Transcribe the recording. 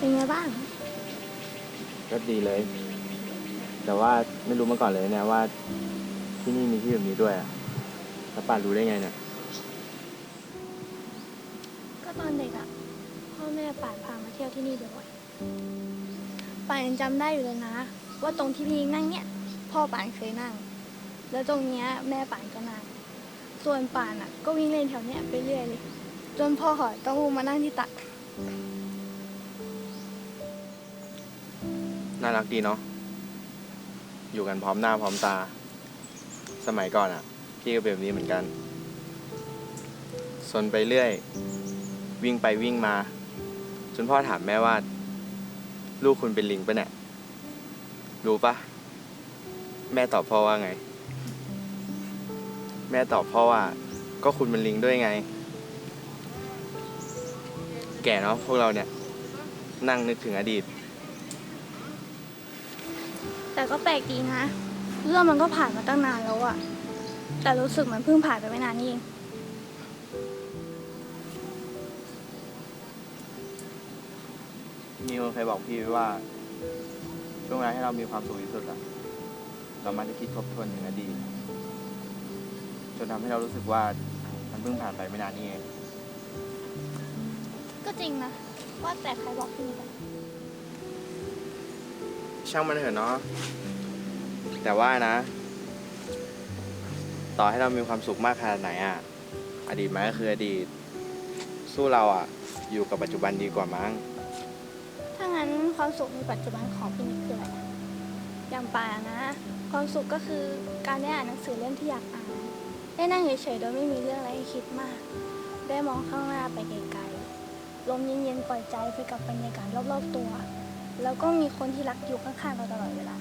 เป็นไงบ้าง ก็ดีเลย แต่ว่าไม่รู้มาก่อนเลยเนี่ยว่า ที่นี่มีที่แบบนี้ด้วยอะแล้วป่านรู้ได้ไงเนี่ย ก็ตอนเด็กอะพ่อแม่ป่านพามาเที่ยวที่นี่บ่อยๆป่านยังจำได้อยู่เลยนะ ว่าตรงที่พี่นั่งเนี่ย พ่อป่านเคยนั่ง แล้วตรงเนี้ยแม่ป่านก็นั่ง ส่วนป่านอะก็วิ่งเล่นแถวเนี้ยไปเรื่อยเลย จนพ่อขอยต้องลงมานั่งที่ตัก น่ารักดีเนาะ อยู่กันพร้อมหน้าพร้อมตา สมัยก่อนอะ พี่ก็เป็นแบบนี้เหมือนกันสนไปเรื่อย วิ่งไปวิ่งมา จนพ่อถามแม่ว่า ลูกคุณเป็นลิงปะเนี่ย รู้ปะแม่ตอบพ่อว่าไง แม่ตอบพ่อว่า ก็คุณเป็นลิงด้วยไง แก่เนาะพวกเราเนี่ย นั่งนึกถึงอดีต แต่ก็แปลกดีนะ เรื่องมันก็ผ่านมาตั้งนานแล้วอะแต่รู้สึกเหมือนเพิ่งผ่านไปไม่นานนี่เองมีคนเคยบอกพี่ไว้ว่า ช่วงเวลาให้เรามีความสุขที่สุดอะเรามักจะคิดทบทวนถึงอดีตจนทำให้เรารู้สึกว่ามันเพิ่งผ่านไปไม่นานนี้เอง ก็จริงนะ ว่าแต่ใครบอกพี่กัน ช่างมันเถอะเนาะแต่ว่านะ ต่อให้เรามีความสุขมากขนาดไหนอะอดีตมันก็คืออดีต สู้เราอะอยู่กับปัจจุบันดีกว่ามั้งถ้างั้นความสุขในปัจจุบันของพี่นิกคืออะไรอะอย่างป่านะ ความสุขก็คือการได้อ่านหนังสือเล่มที่อยากอ่าน ได้นั่งเฉยๆโดยไม่มีเรื่องอะไรให้คิดมาก ได้มองข้างหน้าไปไกลๆลมเย็นๆปล่อยใจไปกับบรรยากาศรอบๆตัว แล้วก็มีคนที่รักอยู่ข้างๆเราตลอดเวลา